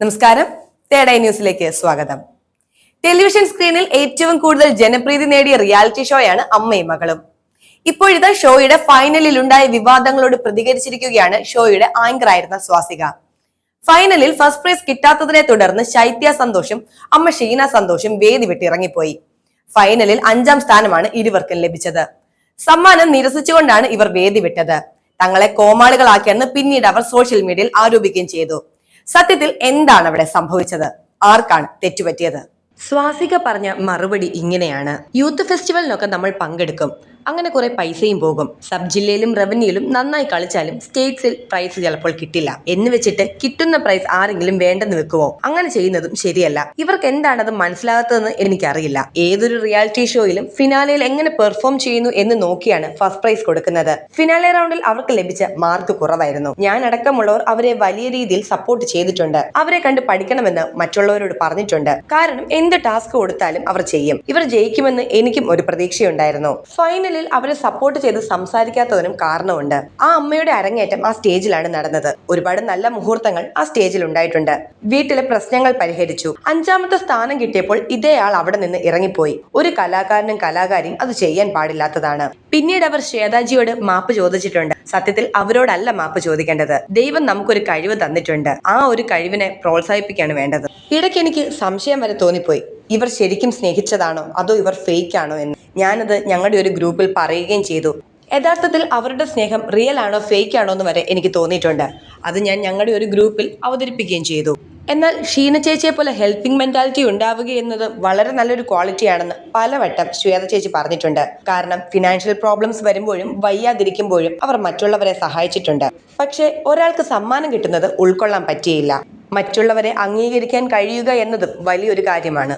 നമസ്കാരം. തേടൈ ന്യൂസിലേക്ക് സ്വാഗതം. ടെലിവിഷൻ സ്ക്രീനിൽ ഏറ്റവും കൂടുതൽ ജനപ്രീതി നേടിയ റിയാലിറ്റി ഷോയാണ് അമ്മയും മകളും. ഇപ്പോഴത്തെ ഷോയുടെ ഫൈനലിൽ ഉണ്ടായ വിവാദങ്ങളോട് പ്രതികരിച്ചിരിക്കുകയാണ് ഷോയുടെ ആങ്കർ ആയിരുന്ന സ്വാസിക. ഫൈനലിൽ ഫസ്റ്റ് പ്രൈസ് കിട്ടാത്തതിനെ തുടർന്ന് ശൈത്യ സന്തോഷും അമ്മ ഷീന സന്തോഷും വേദി വിട്ടിറങ്ങിപ്പോയി ഫൈനലിൽ അഞ്ചാം സ്ഥാനമാണ് ഇരുവർക്കും ലഭിച്ചത്. സമ്മാനം നിരസിച്ചുകൊണ്ടാണ് ഇവർ വേദി വിട്ടത്. തങ്ങളെ കോമാളികളാക്കിയെന്ന് പിന്നീട് അവർ സോഷ്യൽ മീഡിയയിൽ ആരോപിക്കുകയും ചെയ്തു. സത്യത്തിൽ എന്താണ് അവിടെ സംഭവിച്ചത്? ആർക്കാണ് തെറ്റുപറ്റിയത്? സ്വാസിക പറഞ്ഞ മറുപടി ഇങ്ങനെയാണ്. യൂത്ത് ഫെസ്റ്റിവലിനൊക്കെ നമ്മൾ പങ്കെടുക്കും. അങ്ങനെ കുറെ പൈസയും പോകും. സബ് ജില്ലയിലും റവന്യൂയിലും നന്നായി കളിച്ചാലും സ്റ്റേറ്റ്സിൽ പ്രൈസ് ചിലപ്പോൾ കിട്ടില്ല. എന്ന് വെച്ചിട്ട് കിട്ടുന്ന പ്രൈസ് ആരെങ്കിലും വേണ്ടെന്ന് വെക്കുമോ അങ്ങനെ ചെയ്യുന്നതും ശരിയല്ല. ഇവർക്ക് എന്താണത് മനസ്സിലാകാത്തതെന്ന് എനിക്കറിയില്ല. ഏതൊരു റിയാലിറ്റി ഷോയിലും ഫിനാലയിൽ എങ്ങനെ പെർഫോം ചെയ്യുന്നു എന്ന് നോക്കിയാണ് ഫസ്റ്റ് പ്രൈസ് കൊടുക്കുന്നത്. ഫിനാലെ റൗണ്ടിൽ അവർക്ക് ലഭിച്ച മാർക്ക് കുറവായിരുന്നു. ഞാൻ അടക്കമുള്ളവർ അവരെ വലിയ രീതിയിൽ സപ്പോർട്ട് ചെയ്തിട്ടുണ്ട്. അവരെ കണ്ട് പഠിക്കണമെന്ന് മറ്റുള്ളവരോട് പറഞ്ഞിട്ടുണ്ട്. കാരണം എന്ത് ടാസ്ക് കൊടുത്താലും അവർ ചെയ്യും. ഇവർ ജയിക്കുമെന്ന് എനിക്കും ഒരു പ്രതീക്ഷയുണ്ടായിരുന്നു. ഫൈനലിൽ അവരെ സപ്പോർട്ട് ചെയ്ത് സംസാരിക്കാത്തതിനും കാരണമുണ്ട്. ആ അമ്മയുടെ അരങ്ങേറ്റം ആ സ്റ്റേജിലാണ് നടന്നത്. ഒരുപാട് നല്ല മുഹൂർത്തങ്ങൾ ആ സ്റ്റേജിൽ ഉണ്ടായിട്ടുണ്ട്. വീട്ടിലെ പ്രശ്നങ്ങൾ പരിഹരിച്ചു. അഞ്ചാമത്തെ സ്ഥാനം കിട്ടിയപ്പോൾ ഇതേ ആൾ അവിടെ നിന്ന് ഇറങ്ങിപ്പോയി. ഒരു കലാകാരനും കലാകാരിയും അത് ചെയ്യാൻ പാടില്ലാത്തതാണ്. പിന്നീട് അവർ ശ്വേതാജിയോട് മാപ്പ് ചോദിച്ചിട്ടുണ്ട്. സത്യത്തിൽ അവരോടല്ല മാപ്പ് ചോദിക്കേണ്ടത്. ദൈവം നമുക്കൊരു കഴിവ് തന്നിട്ടുണ്ട്. ആ ഒരു കഴിവിനെ പ്രോത്സാഹിപ്പിക്കുകയാണ് വേണ്ടത്. ഇടയ്ക്ക് എനിക്ക് സംശയം വരെ തോന്നിപ്പോയി. ഇവർ ശരിക്കും സ്നേഹിച്ചതാണോ? അതോ ഇവർ ഫേക്ക് ആണോ എന്ന്. ഞാനത് ഞങ്ങളുടെ ഒരു ഗ്രൂപ്പിൽ പറയുകയും ചെയ്തു. യഥാർത്ഥത്തിൽ അവരുടെ സ്നേഹം റിയൽ ആണോ ഫേക്ക് ആണോ എന്ന് വരെ എനിക്ക് തോന്നിയിട്ടുണ്ട്. അത് ഞാൻ ഞങ്ങളുടെ ഒരു ഗ്രൂപ്പിൽ അവതരിപ്പിക്കുകയും ചെയ്തു. എന്നാൽ ഷീന ചേച്ചിയെ പോലെ ഹെൽപ്പിംഗ് മെന്റാലിറ്റി ഉണ്ടാവുക എന്നത് വളരെ നല്ലൊരു ക്വാളിറ്റിയാണെന്ന് പലവട്ടം ശ്വേത ചേച്ചി പറഞ്ഞിട്ടുണ്ട്. കാരണം ഫിനാൻഷ്യൽ പ്രോബ്ലംസ് വരുമ്പോഴും വയ്യാതിരിക്കുമ്പോഴും അവർ മറ്റുള്ളവരെ സഹായിച്ചിട്ടുണ്ട്. പക്ഷേ ഒരാൾക്ക് സമ്മാനം കിട്ടുന്നത് ഉൾക്കൊള്ളാൻ പറ്റിയില്ല. മറ്റുള്ളവരെ അംഗീകരിക്കാൻ കഴിയുക എന്നതും വലിയൊരു കാര്യമാണ്.